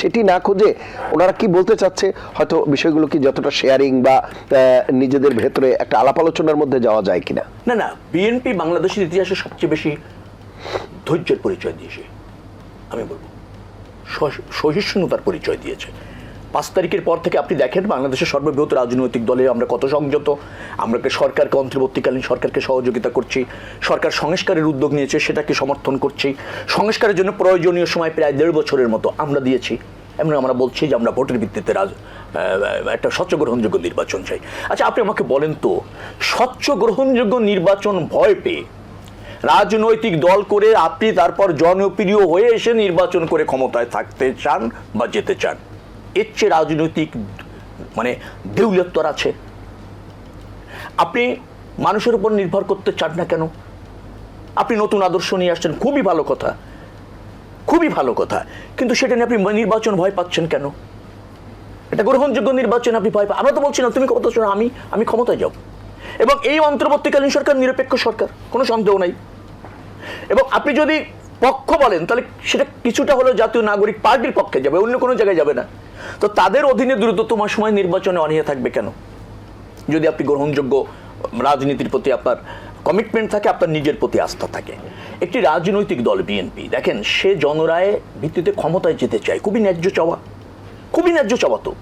সেটি না খুঁজে ওনারা কি বলতে চাচ্ছে? হয়তো বিষয়গুলো কি যতটা শেয়ারিং বা নিজেদের ভেতরে একটা আলাপ আলোচনার মধ্যে যাওয়া যায় কিনা? না না বিএনপি বাংলাদেশের ইতিহাসে সবচেয়ে বেশি ধৈর্যের পরিচয় দিয়েছে, আমি বলব। সহিষ্ণুতার পরিচয় দিয়েছে। পাঁচ তারিখের পর থেকে আপনি দেখেন বাংলাদেশের সর্ববৃহৎ রাজনৈতিক দলে আমরা কত সংযত। আমরা সরকারকে অন্তর্বর্তীকালীন সরকারকে সহযোগিতা করছি। সরকার সংস্কারের উদ্যোগ নিয়েছে, সেটাকে সমর্থন করছি। সংস্কারের জন্য প্রয়োজনীয় সময় প্রায় দেড় বছরের মতো আমরা দিয়েছি। এমন আমরা বলছি যে আমরা ভোটের ভিত্তিতে রাজ একটা স্বচ্ছ গ্রহণযোগ্য নির্বাচন চাই। আচ্ছা আপনি আমাকে বলেন তো স্বচ্ছ গ্রহণযোগ্য নির্বাচন ভয় পেয়ে রাজনৈতিক দল করে আপনি তারপর জনপ্রিয় হয়ে এসে নির্বাচন করে ক্ষমতায় থাকতে চান বা যেতে চান? এর চেয়ে রাজনৈতিক মানে দেউলিয়ত্বর আছে। আপনি মানুষের উপর নির্ভর করতে চান না কেন? আপনি নতুন আদর্শ নিয়ে আসছেন, খুবই ভালো কথা। খুবই ভালো কথা। কিন্তু সেটা নিয়ে আপনি নির্বাচন ভয় পাচ্ছেন কেন? এটা গ্রহণযোগ্য নির্বাচন আপনি ভয় পা, আমরা তো বলছি না তুমি ক্ষমতা চলো, আমি আমি ক্ষমতায় যাব। এবং এই অন্তর্বর্তীকালীন সরকার নিরপেক্ষ সরকার, কোনো সন্দেহ নাই। এবং আপনি যদি পক্ষ বলেন তাহলে সেটা কিছুটা হলেও জাতীয় নাগরিক পার্টির পক্ষে যাবে অন্য কোনো জায়গায় যাবে না। তো তাদের অধীনে দ্রুততম সময় নির্বাচনে অনীহা থাকবে কেন? যদি আপনি গ্রহণযোগ্য রাজনীতির প্রতি আপনার কমিটমেন্ট থাকে আপনার নিজের প্রতি আস্থা থাকে। একটি রাজনৈতিক দল বিএনপি দেখেন সে জনরায় ভিত্তিতে ক্ষমতায় যেতে চায় খুবই ন্যায্য চাওয়া। খুবই ন্যায্য চাওয়া তো।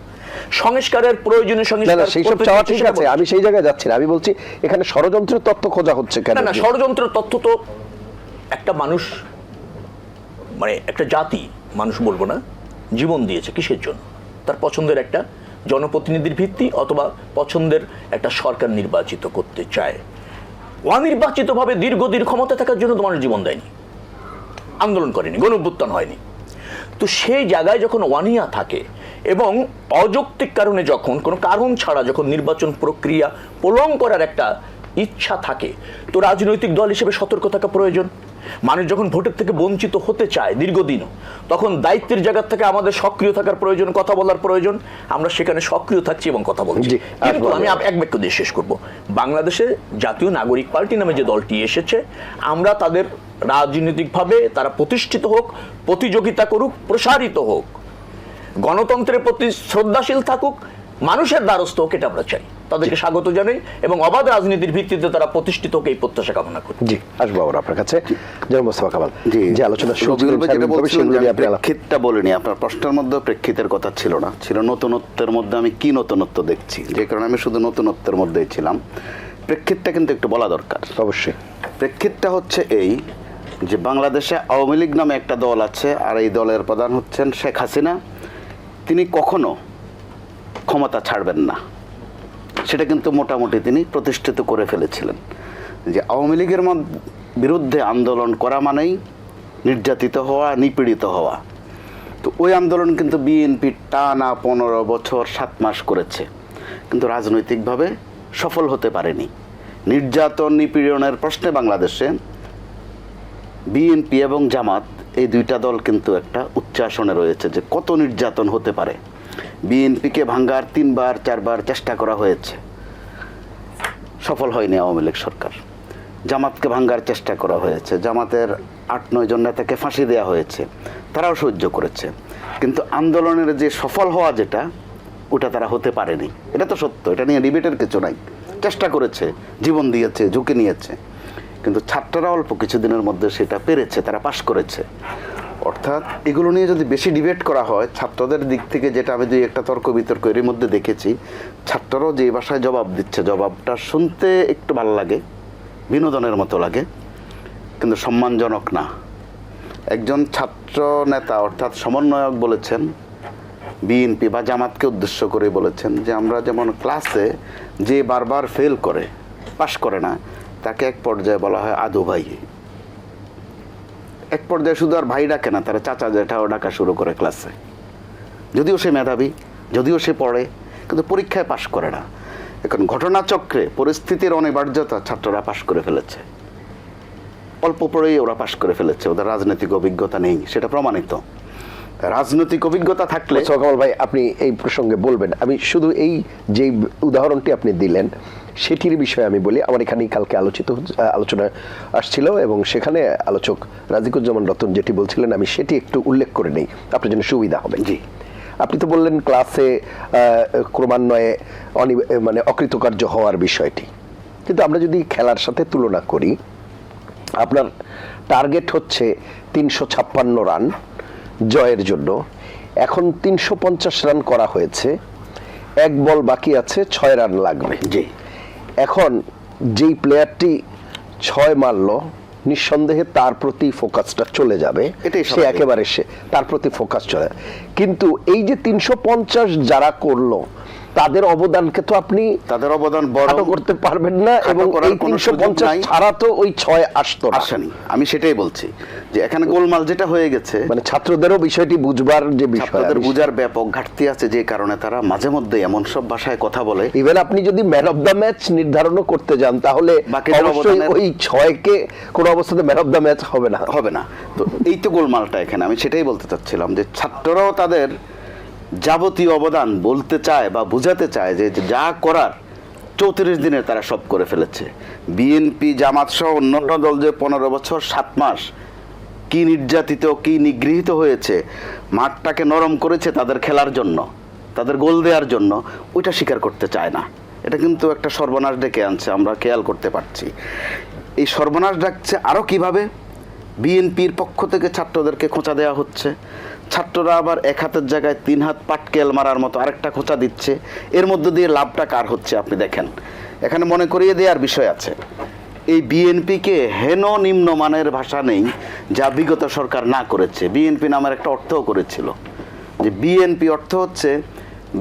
সংস্কারের প্রয়োজনীয় না সংস্কার সেই সব চাওয়া ঠিক আছে আমি সেই জায়গায় যাচ্ছি না আমি বলছি এখানে ষড়যন্ত্রের তথ্য খোঁজা হচ্ছে কেন? না না ষড়যন্ত্র তথ্য তো একটা মানুষ মানে একটা জাতি, মানুষ বলব না, জীবন দিয়েছে কিসের জন্য? তার পছন্দের একটা জনপ্রতিনিধির ভিত্তি অথবা পছন্দের একটা সরকার নির্বাচিত করতে চায়। অনির্বাচিতভাবে দীর্ঘদিন ক্ষমতা থাকার জন্য তো মানুষ জীবন দেয়নি। আন্দোলন করেনি গণ অভ্যুত্থান হয়নি। তো সেই জায়গায় যখন ওয়ানিয়া থাকে এবং অযৌক্তিক কারণে যখন, কোনো কারণ ছাড়া যখন নির্বাচন প্রক্রিয়া প্রলং করার একটা ইচ্ছা থাকে, তো রাজনৈতিক দল হিসেবে সতর্ক থাকা প্রয়োজন। মানুষ যখন ভোটের থেকে বঞ্চিত হতে চায় দীর্ঘদিন তখন দায়িত্বের জায়গা থেকে আমাদের সক্রিয় থাকার প্রয়োজন কথা বলার প্রয়োজন। আমরা সেখানে সক্রিয় থাকছি এবং কথা বলছি। কিন্তু আমি আমি। এক বাক্য দিয়ে শেষ করব। বাংলাদেশে জাতীয় নাগরিক পার্টি নামে যে দলটি এসেছে আমরা তাদের রাজনৈতিকভাবে তারা প্রতিষ্ঠিত হোক প্রতিযোগিতা করুক প্রসারিত হোক গণতন্ত্রের প্রতি শ্রদ্ধাশীল থাকুক মানুষের দ্বারস্থ হোক এটা আমরা চাই। তাদেরকে স্বাগত জানাই এবং অবাধ রাজনীতির ভিত্তিতে তারা প্রতিষ্ঠিত হোক এই প্রত্যাশা কামনা করি জি আসব আবার আপনার কাছে। জনাব মোস্তফা কামাল জি। যে আলোচনা প্রেক্ষিতটা বলিনি আপনার প্রশ্নের মধ্যে প্রেক্ষিতের কথা ছিল না ছিল নতুনত্বের মধ্যে আমি কি নতুনত্ব দেখছি যে কারণে আমি শুধু নতুনত্বের মধ্যেই ছিলাম। প্রেক্ষিতটা কিন্তু একটু বলা দরকার। অবশ্যই। প্রেক্ষিতটা হচ্ছে এই যে বাংলাদেশে আওয়ামী লীগ নামে একটা দল আছে আর এই দলের প্রধান হচ্ছেন শেখ হাসিনা। তিনি কখনো ক্ষমতা ছাড়বেন না। সেটা কিন্তু মোটামুটি তিনি প্রতিষ্ঠিত করে ফেলেছিলেন। যে আওয়ামী লীগের বিরুদ্ধে আন্দোলন করা মানেই নির্যাতিত হওয়া, নিপীড়িত হওয়া। তো ওই আন্দোলন কিন্তু বিএনপি টানা পনেরো বছর, সাত মাস করেছে। কিন্তু রাজনৈতিকভাবে সফল হতে পারেনি। নির্যাতন, নিপীড়নের প্রশ্নে বাংলাদেশে বিএনপি এবং জামাত এই দুইটা দল কিন্তু একটা উচ্চাসনে রয়েছে যে কত নির্যাতন হতে পারে। বিএনপিকে ভাঙ্গার তিনবার, চারবার চেষ্টা করা হয়েছে। সফল হয়নি আওয়ামী লীগ সরকার। জামাতকে ভাঙ্গার চেষ্টা করা হয়েছে। জামাতের আট, নয় জন নেতাকে ফাঁসি দেওয়া হয়েছে। তারাও সহ্য করেছে। কিন্তু আন্দোলনের যে সফল হওয়া যেটা, ওটা তারা হতে পারেনি। এটা তো সত্য। এটা নিয়ে ডিবেটের কিছু নাই। চেষ্টা করেছে, জীবন দিয়েছে, ঝুঁকি নিয়েছে। কিন্তু ছাত্ররা অল্প কিছুদিনের মধ্যে সেটা পেরেছে, তারা পাশ করেছে। অর্থাৎ এগুলো নিয়ে যদি বেশি ডিবেট করা হয়, ছাত্রদের দিক থেকে যেটা আমি দুই একটা তর্ক বিতর্ক এর মধ্যে দেখেছি, ছাত্ররাও যে ভাষায় জবাব দিচ্ছে, জবাবটা শুনতে একটু ভালো লাগে, বিনোদনের মতো লাগে, কিন্তু সম্মানজনক না। একজন ছাত্র নেতা অর্থাৎ সমন্বয়ক বলেছেন বিএনপি বা জামাতকে উদ্দেশ্য করে বলেছেন যে আমরা যেমন ক্লাসে যে বারবার ফেল করে পাশ করে না, তাকে এক পর্যায়ে বলা হয় আদু ভাই। এক পর্যায়ে শুধু আর ভাই ডাকে না, তারা চাচা জেঠাও ডাকা শুরু করে ক্লাসে যদিও সে মেধাবী, যদিও সে পড়ে, কিন্তু পরীক্ষায় পাশ করে না। এখন ঘটনাচক্রে পরিস্থিতির অনিবার্যতা ছাত্ররা পাশ করে ফেলেছে। অল্প পরেই ওরা পাশ করে ফেলেছে, ওদের রাজনৈতিক অভিজ্ঞতা নেই, সেটা প্রমাণিত। রাজনৈতিক অভিজ্ঞতা থাকলে মোস্তফা কামাল ভাই আপনি এই প্রসঙ্গে বলবেন। আমি শুধু এই যে উদাহরণটি আপনি দিলেন সেটির বিষয়ে আমি বলি। আমার এখানেই কালকে আলোচিত আলোচনা আসছিল এবং সেখানে আলোচক রাজিকুজ্জামান রতন যেটি বলছিলেন আমি সেটি একটু উল্লেখ করে নেই। আপনার জন্য সুবিধা হবে। জি। আপনি তো বললেন ক্লাসে ক্রমান্বয়ে অনি- মানে অকৃতকার্য হওয়ার বিষয়টি। কিন্তু আমরা যদি খেলার সাথে তুলনা করি আপনার টার্গেট হচ্ছে তিনশো ছাপ্পান্ন রান জয়ের জন্য। এখন তিনশো পঞ্চাশ রান করা হয়েছে। এক বল বাকি আছে ছয় রান লাগবে। জি। এখন যেই প্লেয়ারটি ছয় মারল নিঃসন্দেহে তার প্রতি ফোকাসটা চলে যাবে। এটাই সে একেবারে সে তার প্রতি ফোকাস চলে কিন্তু এই যে তিনশো পঞ্চাশ যারা করল তাদের অবদানকে তো আপনি তাদের অবদান বড় করতে পারবেন না এবং এই তিনশো পঞ্চাশ ছাড়া তো ওই ছয় আসতো আসেনি। আমি সেটাই বলছি যে এখানে গোলমাল যেটা হয়ে গেছে মানে ছাত্রদেরও বিষয়টি বুঝবার যে বিষয় ছাত্রদের বুঝার ব্যাপক ঘাটতি আছে যে কারণে তারা মাঝে মধ্যে এমন সব ভাষায় কথা বলে। ইভেন আপনি যদি ম্যান অফ দ্য ম্যাচ নির্ধারণও করতে যান তাহলে অবশ্যই অবদানের- ওই ছয়কে কোনো অবস্থাতে ম্যান অফ দ্য ম্যাচ হবে না। হবে না। তো এই তো গোলমালটা এখানে। আমি সেটাই বলতে চাচ্ছিলাম যে ছাত্ররাও তাদের যাবতীয় অবদান বলতে চায় বা বুঝাতে চায় যে যে করার চৌত্রিশ দিনে তারা সব করে ফেলেছে। বিএনপি জামাত সহ অন্যান্য দল যে পনেরো বছর, সাত মাস কি নির্যাতিত, কি নিগৃহীত হয়েছে, মাঠটাকে নরম করেছে তাদের খেলার জন্য, তাদের গোল দেওয়ার জন্য, ওইটা স্বীকার করতে চায় না। এটা কিন্তু একটা সর্বনাশ ডেকে আনছে, আমরা খেয়াল করতে পারছি। এই সর্বনাশ ডাকছে আরও কীভাবে? বিএনপির পক্ষ থেকে ছাত্রদেরকে খোঁচা দেওয়া হচ্ছে। ছাত্ররা আবার এক হাতের জায়গায় তিন হাত পাটকেল মারার মতো আরেকটা খোঁচা দিচ্ছে। এর মধ্য দিয়ে লাভটা কার হচ্ছে আপনি দেখেন। এখানে মনে করিয়ে দেওয়ার বিষয় আছে। এই বিএনপিকে হেন নিম্নমানের ভাষা নেই যা বিগত সরকার না করেছে। বিএনপি নামের একটা অর্থও করেছিল। যে বিএনপি অর্থ হচ্ছে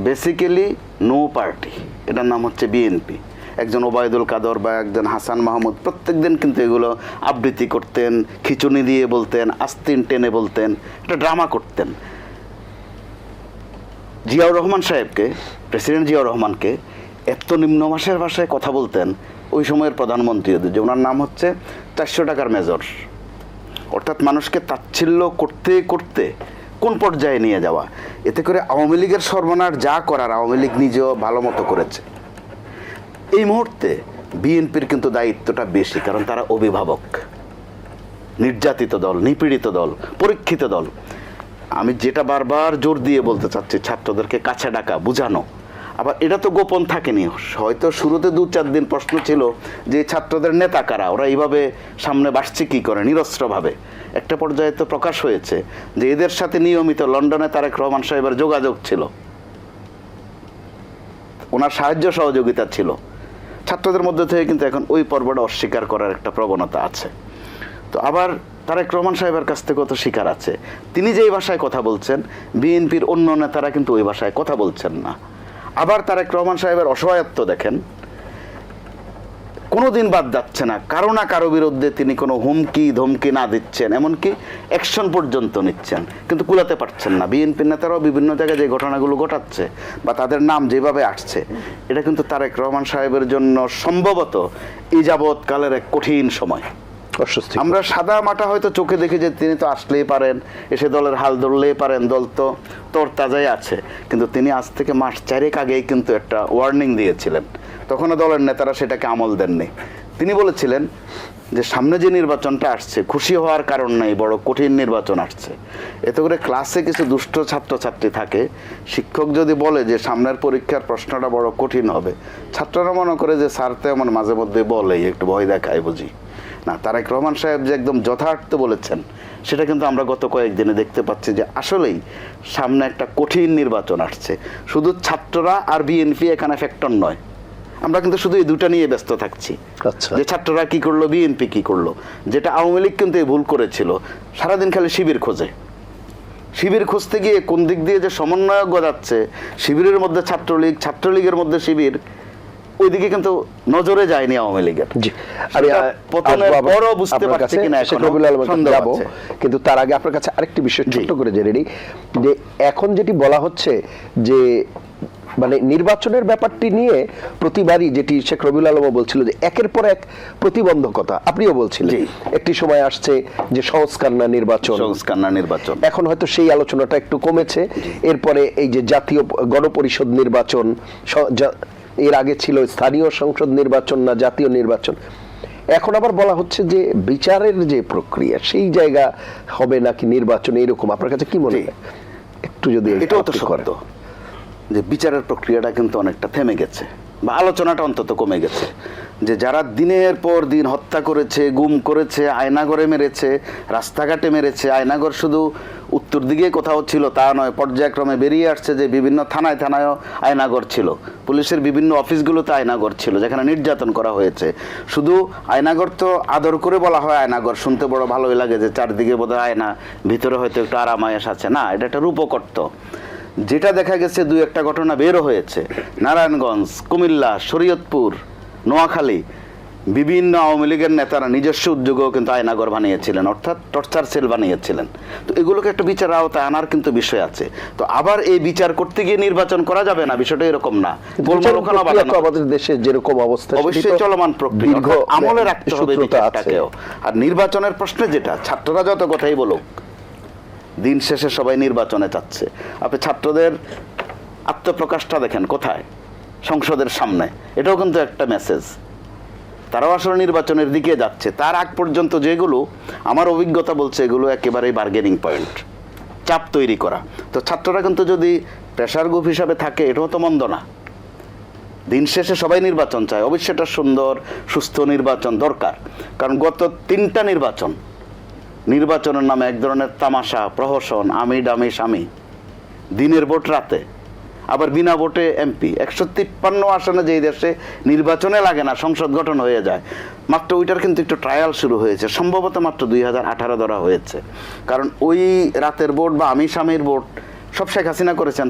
বেসিক্যালি নো পার্টি এটার নাম হচ্ছে বিএনপি। একজন ওবায়দুল কাদর বা একজন হাসান মাহমুদ প্রত্যেক দিন কিন্তু এগুলো আবৃত্তি করতেন খিচুনি দিয়ে বলতেন, আস্তিন টেনে বলতেন এটা ড্রামা করতেন। জিয়াউর রহমান সাহেবকে, প্রেসিডেন্ট জিয়াউর রহমানকে এত নিম্ন মাসের ভাষায় কথা বলতেন, ওই সময়ের প্রধানমন্ত্রী যে, ওনার নাম হচ্ছে চারশো টাকার মেজর। অর্থাৎ মানুষকে তাচ্ছিল্য করতে করতে কোন পর্যায়ে নিয়ে যাওয়া? এতে করে আওয়ামী লীগের সর্বনাশ যা করার আওয়ামী লীগ নিজেও ভালো মতো করেছে। এই মুহূর্তে বিএনপির কিন্তু দায়িত্বটা বেশি, কারণ তারা অভিভাবক, নির্যাতিত দল, নিপীড়িত দল, পরীক্ষিত দল। আমি যেটা বারবার জোর দিয়ে বলতে চাচ্ছি, ছাত্রদেরকে কাছে ডাকা, বুঝানো। আবার এটা তো গোপন থাকেনি। হয়তো শুরুতে দু চার দিন প্রশ্ন ছিল যে ছাত্রদের নেতা কারা, ওরা এইভাবে সামনে বাসছে কি করে, নিরস্ত্রভাবে। একটা পর্যায়ে তো প্রকাশ হয়েছে যে এদের সাথে নিয়মিত লন্ডনে তারেক রহমান সাহেবের যোগাযোগ ছিল। ওনার সাহায্য সহযোগিতা ছিল। ছাত্রদের মধ্যে থেকে কিন্তু এখন ওই পর্বটা অস্বীকার করার একটা প্রবণতা আছে। তো আবার তারেক রহমান সাহেবের কাছ থেকেও তো শিকার আছে। তিনি যে এই ভাষায় কথা বলছেন, বিএনপির অন্য নেতারা কিন্তু ওই ভাষায় কথা বলছেন না। আবার তারেক রহমান সাহেবের অসহায়ত্ব দেখেন। কোনো দিন বাদ যাচ্ছে না। কারও না কারও বিরুদ্ধে তিনি কোনো হুমকি, ধমকি না দিচ্ছেন, এমনকি অ্যাকশন পর্যন্ত নিচ্ছেন। কিন্তু কুলাতে পারছেন না। বিএনপি নেতারাও বিভিন্ন জায়গায় যে ঘটনাগুলো ঘটাচ্ছে বা তাদের নাম যেভাবে আসছে, এটা কিন্তু তারেক রহমান সাহেবের জন্য সম্ভবত এই যাবৎকালের এক কঠিন সময়। আমরা সাদা মাটা হয়তো চোখে দেখি যে তিনি তো আসলেই পারেন, এসে দলের হাল ধরলেই পারেন, দল তো তোর তাজাই আছে। কিন্তু তিনি আজ থেকে মাস চারেক আগেই কিন্তু একটা ওয়ার্নিং দিয়েছিলেন। তখনও দলের নেতারা সেটাকে আমল দেননি। তিনি বলেছিলেন যে সামনে যে নির্বাচনটা আসছে, খুশি হওয়ার কারণ নেই, বড় কঠিন নির্বাচন আসছে। এতে করে ক্লাসে কিছু দুষ্ট ছাত্রছাত্রী থাকে। শিক্ষক যদি বলে যে সামনের পরীক্ষার প্রশ্নটা বড় কঠিন হবে, ছাত্ররা মনে করে যে স্যার তো এমন মাঝে মধ্যে বলেই, একটু ভয় দেখায় বুঝি। না, তারেক রহমান সাহেব যে একদম যথার্থ বলেছেন, সেটা কিন্তু আমরা গত কয়েকদিনে দেখতে পাচ্ছি যে আসলেই সামনে একটা কঠিন নির্বাচন আসছে। শুধু ছাত্ররা আর বিএনপি এখানে ফ্যাক্টর নয়। আমরা কিন্তু শুধু এই দুটা নিয়ে ব্যস্ত থাকছি আচ্ছা। যে ছাত্ররা কি করল বিএনপি কি করল যেটা আওয়ামী লীগ কিন্তু ভুল করেছিল সারাদিন খালি শিবির খোঁজে শিবির খুঁজতে গিয়ে কোন দিক দিয়ে যে সমন্বয়ক গজাচ্ছে শিবিরের মধ্যে ছাত্রলীগ ছাত্রলীগের মধ্যে শিবির ওইদিকে কিন্তু নজরে যায়নি আওয়ামী লীগের আমি পতনের পরও বুঝতে পারছি কিনা এখনও যাব। কিন্তু তার আগে আপনার কাছে আরেকটি বিষয় জি। ছোট্ট করে জেনে নিই যে এখন যেটি বলা হচ্ছে যে মানে নির্বাচনের ব্যাপারটি নিয়ে প্রতিবারই যেটি শেখ রবিউল আলমও বলছিল যে একের পর এক প্রতিবন্ধকতা আপনিও বলছিলেন। একটি সময় আসছে যে সংস্কার না নির্বাচন। সংস্কার না নির্বাচন। এখন হয়তো সেই আলোচনাটা একটু কমেছে। এরপরে এই যে জাতীয় গণপরিষদ নির্বাচন এর আগে ছিল স্থানীয় সংসদ নির্বাচন না জাতীয় নির্বাচন। এখন আবার বলা হচ্ছে যে বিচারের যে প্রক্রিয়া সেই জায়গা হবে নাকি নির্বাচন এরকম। আপনার কাছে কি মনে হয়? একটু যদি এটাও তো সত্য। যে বিচারের প্রক্রিয়াটা কিন্তু অনেকটা থেমে গেছে, বা আলোচনাটা অন্তত কমে গেছে, যে যারা দিনের পর দিন হত্যা করেছে, গুম করেছে আয়নাগরে মেরেছে, রাস্তাঘাটে মেরেছে আয়নাগর শুধু উত্তর দিকে কোথাও ছিল তা নয়, পর্যায়ক্রমে বেরিয়ে আসছে যে বিভিন্ন থানায় থানায়ও আয়নাগর ছিল। পুলিশের বিভিন্ন অফিসগুলোতে আয়নাগর ছিল, যেখানে নির্যাতন করা হয়েছে। শুধু আয়নাগর তো আদর করে বলা হয় আয়নাগর শুনতে বড় ভালোই লাগে যে চারদিকে বোধহয় আয়না, ভিতরে হয়তো একটু আরামায়াস আছে। না, এটা একটা রূপকর্ত। যেটা দেখা গেছে দুই একটা ঘটনা বেরো হয়েছে। নারায়ণগঞ্জ কুমিল্লা শরীয়তপুর নোয়াখালী বিভিন্ন আওয়ামী লীগের নেতারা নিজস্ব উদ্যোগেও কিন্তু আয়নাগর বানিয়েছিলেন অর্থাৎ টর্চার সেল বানিয়েছিলেন। তো এগুলোকে একটা বিচার আওতায় আনার কিন্তু বিষয় আছে। তো আবার এই বিচার করতে গিয়ে নির্বাচন করা যাবে না বিষয়টা এরকম না। আমাদের দেশে যেরকম অবস্থা অবশ্যই চলমান প্রক্রিয়া আমলে রাখতে হবে বিচারটাকেও। আর নির্বাচনের প্রশ্নে যেটা ছাত্ররা যত কথাই বলুক দিন শেষে সবাই নির্বাচনে চাচ্ছে আপনি ছাত্রদের আত্মপ্রকাশটা দেখেন কোথায়? সংসদের সামনে। এটাও কিন্তু একটা মেসেজ তারাও আসলে নির্বাচনের দিকে যাচ্ছে। তার আগ পর্যন্ত যেগুলো, আমার অভিজ্ঞতা বলছে এগুলো একেবারেই বার্গেনিং পয়েন্ট চাপ তৈরি করা। তো ছাত্ররা কিন্তু যদি প্রেশার গ্রুপ হিসাবে থাকে, এটাও তো মন্দ না। দিন শেষে সবাই নির্বাচন চায়। অবশ্যই এটা সুন্দর, সুস্থ নির্বাচন দরকার। কারণ গত তিনটা নির্বাচন নির্বাচনের নামে এক ধরনের তামাশা, প্রহসন আমি। ডামি স্বামী দিনের ভোট রাতে। আবার বিনা ভোটে এমপি। একশো তিপ্পান্ন আসনে যেই দেশে নির্বাচনে লাগে না, সংসদ গঠন হয়ে যায়। মাত্র ওইটার কিন্তু একটু ট্রায়াল শুরু হয়েছে। সম্ভবত মাত্র দুই হাজার আঠারো ধরা হয়েছে। কারণ ওই রাতের ভোট বা আমি স্বামীর ভোট সব শেখ হাসিনা করেছেন।